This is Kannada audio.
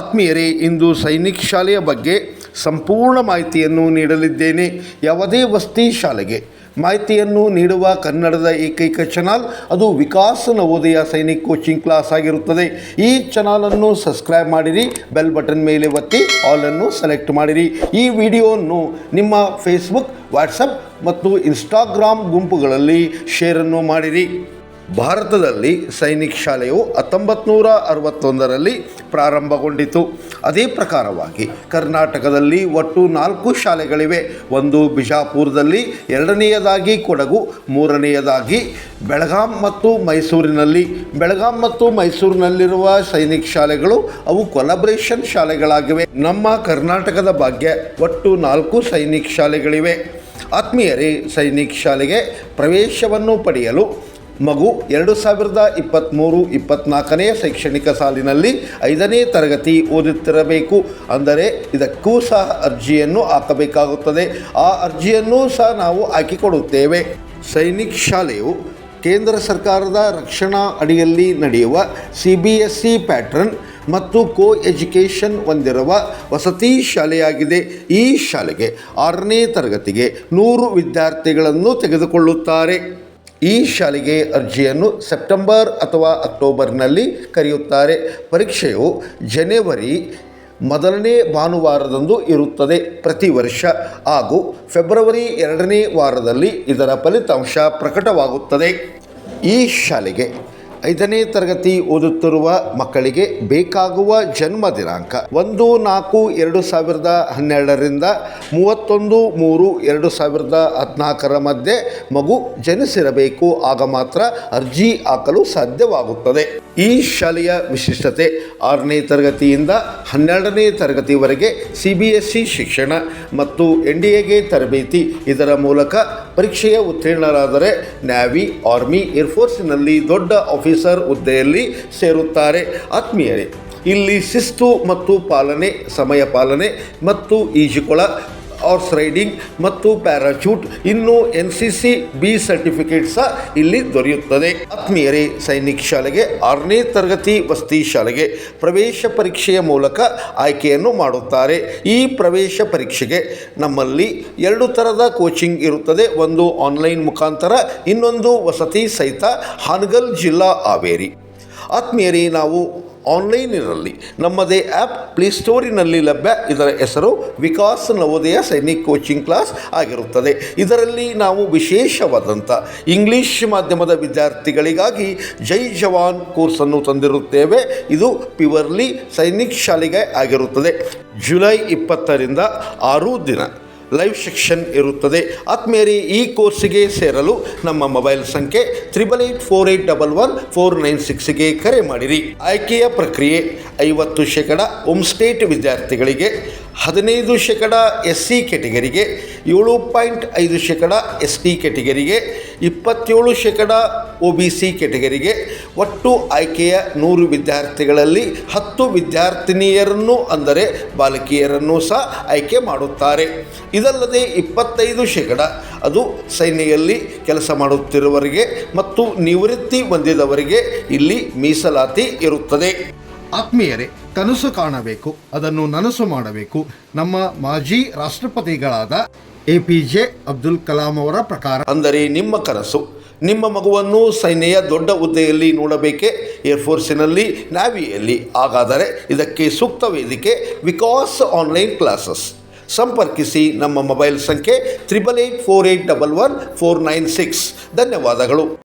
ಆತ್ಮೀಯರೇ, ಇಂದು ಸೈನಿಕ್ ಶಾಲೆಯ ಬಗ್ಗೆ ಸಂಪೂರ್ಣ ಮಾಹಿತಿಯನ್ನು ನೀಡಲಿದ್ದೇನೆ. ಯಾವುದೇ ವಸ್ತಿ ಶಾಲೆಗೆ ಮಾಹಿತಿಯನ್ನು ನೀಡುವ ಕನ್ನಡದ ಏಕೈಕ ಚಾನಲ್, ಅದು ವಿಕಾಸ್ ನವೋದಯ ಸೈನಿಕ್ ಕೋಚಿಂಗ್ ಕ್ಲಾಸ್ ಆಗಿರುತ್ತದೆ. ಈ ಚಾನಲನ್ನು ಸಬ್ಸ್ಕ್ರೈಬ್ ಮಾಡಿರಿ, ಬೆಲ್ ಬಟನ್ ಮೇಲೆ ಒತ್ತಿ ಆಲನ್ನು ಸೆಲೆಕ್ಟ್ ಮಾಡಿರಿ. ಈ ವಿಡಿಯೋವನ್ನು ನಿಮ್ಮ ಫೇಸ್ಬುಕ್ ವಾಟ್ಸಪ್ ಮತ್ತು ಇನ್ಸ್ಟಾಗ್ರಾಮ್ ಗುಂಪುಗಳಲ್ಲಿ ಶೇರನ್ನು ಮಾಡಿರಿ. ಭಾರತದಲ್ಲಿ ಸೈನಿಕ್ ಶಾಲೆಯು ಹತ್ತೊಂಬತ್ತು ನೂರ ಅರವತ್ತೊಂದರಲ್ಲಿ ಪ್ರಾರಂಭಗೊಂಡಿತು. ಅದೇ ಪ್ರಕಾರವಾಗಿ ಕರ್ನಾಟಕದಲ್ಲಿ ಒಟ್ಟು ನಾಲ್ಕು ಶಾಲೆಗಳಿವೆ. ಒಂದು ಬಿಜಾಪುರದಲ್ಲಿ, ಎರಡನೆಯದಾಗಿ ಕೊಡಗು, ಮೂರನೆಯದಾಗಿ ಬೆಳಗಾಂ ಮತ್ತು ಮೈಸೂರಿನಲ್ಲಿ. ಬೆಳಗಾಂ ಮತ್ತು ಮೈಸೂರಿನಲ್ಲಿರುವ ಸೈನಿಕ್ ಶಾಲೆಗಳು ಅವು ಕೊಲಬ್ರೇಷನ್ ಶಾಲೆಗಳಾಗಿವೆ. ನಮ್ಮ ಕರ್ನಾಟಕದ ಭಾಗ್ಯ ಒಟ್ಟು ನಾಲ್ಕು ಸೈನಿಕ್ ಶಾಲೆಗಳಿವೆ. ಆತ್ಮೀಯರೇ, ಸೈನಿಕ್ ಶಾಲೆಗೆ ಪ್ರವೇಶವನ್ನು ಪಡೆಯಲು ಮಗು ಎರಡು ಸಾವಿರದ ಇಪ್ಪತ್ತ್ಮೂರು ಇಪ್ಪತ್ತ್ನಾಲ್ಕನೇ ಶೈಕ್ಷಣಿಕ ಸಾಲಿನಲ್ಲಿ ಐದನೇ ತರಗತಿ ಓದುತ್ತಿರಬೇಕು. ಅಂದರೆ ಇದಕ್ಕೂ ಸಹ ಅರ್ಜಿಯನ್ನು ಹಾಕಬೇಕಾಗುತ್ತದೆ. ಆ ಅರ್ಜಿಯನ್ನು ಸಹ ನಾವು ಹಾಕಿಕೊಡುತ್ತೇವೆ. ಸೈನಿಕ್ ಶಾಲೆಯು ಕೇಂದ್ರ ಸರ್ಕಾರದ ರಕ್ಷಣಾ ಅಡಿಯಲ್ಲಿ ನಡೆಯುವ C B S E pattern ಮತ್ತು ಕೋ ಎಜುಕೇಷನ್ ಹೊಂದಿರುವ ವಸತಿ ಶಾಲೆಯಾಗಿದೆ. ಈ ಶಾಲೆಗೆ ಆರನೇ ತರಗತಿಗೆ ನೂರು ವಿದ್ಯಾರ್ಥಿಗಳನ್ನು ತೆಗೆದುಕೊಳ್ಳುತ್ತಾರೆ. ಈ ಶಾಲೆಗೆ ಅರ್ಜಿಯನ್ನು ಸೆಪ್ಟೆಂಬರ್ ಅಥವಾ ಅಕ್ಟೋಬರ್ನಲ್ಲಿ ಕರೆಯುತ್ತಾರೆ. ಪರೀಕ್ಷೆಯು ಜನವರಿ ಮೊದಲನೇ ಭಾನುವಾರದಂದು ಇರುತ್ತದೆ ಪ್ರತಿ ವರ್ಷ ಹಾಗೂ ಫೆಬ್ರವರಿ ಎರಡನೇ ವಾರದಲ್ಲಿ ಇದರ ಫಲಿತಾಂಶ ಪ್ರಕಟವಾಗುತ್ತದೆ. ಈ ಶಾಲೆಗೆ ಐದನೇ ತರಗತಿ ಓದುತ್ತಿರುವ ಮಕ್ಕಳಿಗೆ ಬೇಕಾಗುವ ಜನ್ಮ ದಿನಾಂಕ ಒಂದು, ನಾಲ್ಕು, ಎರಡು ಸಾವಿರದ ಹನ್ನೆರಡರಿಂದ ಮೂವತ್ತೊಂದು, ಮೂರು, ಎರಡು ಸಾವಿರದ ಹದಿನಾಲ್ಕರ ಮಧ್ಯೆ ಮಗು ಜನಿಸಿರಬೇಕು. ಆಗ ಮಾತ್ರ ಅರ್ಜಿ ಹಾಕಲು ಸಾಧ್ಯವಾಗುತ್ತದೆ. ಈ ಶಾಲೆಯ ವಿಶಿಷ್ಟತೆ ಆರನೇ ತರಗತಿಯಿಂದ ಹನ್ನೆರಡನೇ ತರಗತಿವರೆಗೆ ಸಿ ಬಿ ಎಸ್ ಸಿ ಶಿಕ್ಷಣ ಮತ್ತು ಎನ್ ಡಿ ಎಗೆ ತರಬೇತಿ ಇದರ ಮೂಲಕ ಪರೀಕ್ಷೆಯ ಉತ್ತೀರ್ಣರಾದರೆ ನ್ಯಾವಿ, ಆರ್ಮಿ ಏರ್ಫೋರ್ಸ್ನಲ್ಲಿ ದೊಡ್ಡ ಆಫೀಸರ್ ಹುದ್ದೆಯಲ್ಲಿ ಸೇರುತ್ತಾರೆ. ಆತ್ಮೀಯರೇ, ಇಲ್ಲಿ ಶಿಸ್ತು ಮತ್ತು ಪಾಲನೆ, ಸಮಯ ಪಾಲನೆ ಮತ್ತು ಈಜುಕೊಳ ಹಾರ್ಸ್ ರೈಡಿಂಗ್ ಮತ್ತು ಪ್ಯಾರಾಚೂಟ್ ಇನ್ನು N C C B certificate ಸಹ ಇಲ್ಲಿ ದೊರೆಯುತ್ತದೆ. ಆತ್ಮೀಯರೇ, ಸೈನಿಕ್ ಶಾಲೆಗೆ ಆರನೇ ತರಗತಿ ವಸತಿ ಶಾಲೆಗೆ ಪ್ರವೇಶ ಪರೀಕ್ಷೆಯ ಮೂಲಕ ಆಯ್ಕೆಯನ್ನು ಮಾಡುತ್ತಾರೆ. ಈ ಪ್ರವೇಶ ಪರೀಕ್ಷೆಗೆ ನಮ್ಮಲ್ಲಿ ಎರಡು ಥರದ ಕೋಚಿಂಗ್ ಇರುತ್ತದೆ. ಒಂದು ಆನ್ಲೈನ್ ಮುಖಾಂತರ, ಇನ್ನೊಂದು ವಸತಿ ಸಹಿತ ಹಾನಗಲ್ ಜಿಲ್ಲಾ ಹಾವೇರಿ. ಆತ್ಮೀಯರೇ, ನಾವು ಆನ್ಲೈನಿನಲ್ಲಿ ನಮ್ಮದೇ ಆ್ಯಪ್ ಪ್ಲೇಸ್ಟೋರಿನಲ್ಲಿ ಲಭ್ಯ. ಇದರ ಹೆಸರು ವಿಕಾಸ್ ನವೋದಯ ಸೈನಿಕ್ ಕೋಚಿಂಗ್ ಕ್ಲಾಸ್ ಆಗಿರುತ್ತದೆ. ಇದರಲ್ಲಿ ನಾವು ವಿಶೇಷವಾದಂಥ ಇಂಗ್ಲೀಷ್ ಮಾಧ್ಯಮದ ವಿದ್ಯಾರ್ಥಿಗಳಿಗಾಗಿ ಜೈ ಜವಾನ್ ಕೋರ್ಸನ್ನು ತಂದಿರುತ್ತೇವೆ. ಇದು ಪ್ಯೂರ್ಲಿ ಸೈನಿಕ್ ಶಾಲೆಗೆ ಆಗಿರುತ್ತದೆ. ಜುಲೈ ಇಪ್ಪತ್ತರಿಂದ ಆರು ದಿನ. ಲೈವ್ ಸೆಕ್ಷನ್ ಇರುತ್ತದೆ. ಆತ್ಮೇರಿ ಈ ಕೋರ್ಸಿಗೆ ಸೇರಲು ನಮ್ಮ ಮೊಬೈಲ್ ಸಂಖ್ಯೆ triple eight four eight double one four nine ಸಿಕ್ಸ್ಗೆ ಕರೆ ಮಾಡಿರಿ. ಆಯ್ಕೆಯ ಪ್ರಕ್ರಿಯೆ, ಐವತ್ತು ಶೇಕಡ ಹೋಮ್ ಸ್ಟೇಟ್ ವಿದ್ಯಾರ್ಥಿಗಳಿಗೆ, ಹದಿನೈದು ಶೇಕಡ ಎಸ್ ಸಿ ಕೆಟಗರಿಗೆ ಏಳು ಪಾಯಿಂಟ್ ಐದು ಶೇಕಡ ಎಸ್ ಟಿ ಕೆಟಗರಿಗೆ ಇಪ್ಪತ್ತೇಳು ಶೇಕಡ ಒ ಬಿ ಸಿ ಕೆಟಗರಿಗೆ ಒಟ್ಟು ಆಯ್ಕೆಯ ನೂರು ವಿದ್ಯಾರ್ಥಿಗಳಲ್ಲಿ ಹತ್ತು ವಿದ್ಯಾರ್ಥಿನಿಯರನ್ನು ಅಂದರೆ ಬಾಲಕಿಯರನ್ನು ಸಹ ಆಯ್ಕೆ ಮಾಡುತ್ತಾರೆ. ಇದಲ್ಲದೆ ಇಪ್ಪತ್ತೈದು ಶೇಕಡ ಅದು ಸೈನ್ಯದಲ್ಲಿ ಕೆಲಸ ಮಾಡುತ್ತಿರುವವರಿಗೆ ಮತ್ತು ನಿವೃತ್ತಿ ಹೊಂದಿದವರಿಗೆ ಇಲ್ಲಿ ಮೀಸಲಾತಿ ಇರುತ್ತದೆ. ಆತ್ಮೀಯರೇ, ಕನಸು ಕಾಣಬೇಕು, ಅದನ್ನು ನನಸು ಮಾಡಬೇಕು. ನಮ್ಮ ಮಾಜಿ ರಾಷ್ಟ್ರಪತಿಗಳಾದ A P J Abdul Kalam ಅವರ ಪ್ರಕಾರ. ಅಂದರೆ ನಿಮ್ಮ ಕನಸು. ನಿಮ್ಮ ಮಗುವನ್ನು ಸೈನ್ಯ ದೊಡ್ಡ ಹುದ್ದೆಯಲ್ಲಿ ನೋಡಬೇಕೆ? ಏರ್ಫೋರ್ಸಿನಲ್ಲಿ ನ್ಯಾವಿಯಲ್ಲಿ ಹಾಗಾದರೆ ಇದಕ್ಕೆ ಸೂಕ್ತ ವೇದಿಕೆ, ವಿಕಾಸ್ ಆನ್ಲೈನ್ ಕ್ಲಾಸಸ್ ಸಂಪರ್ಕಿಸಿ ನಮ್ಮ ಮೊಬೈಲ್ ಸಂಖ್ಯೆ triple eight four eight double one four nine six ಧನ್ಯವಾದಗಳು.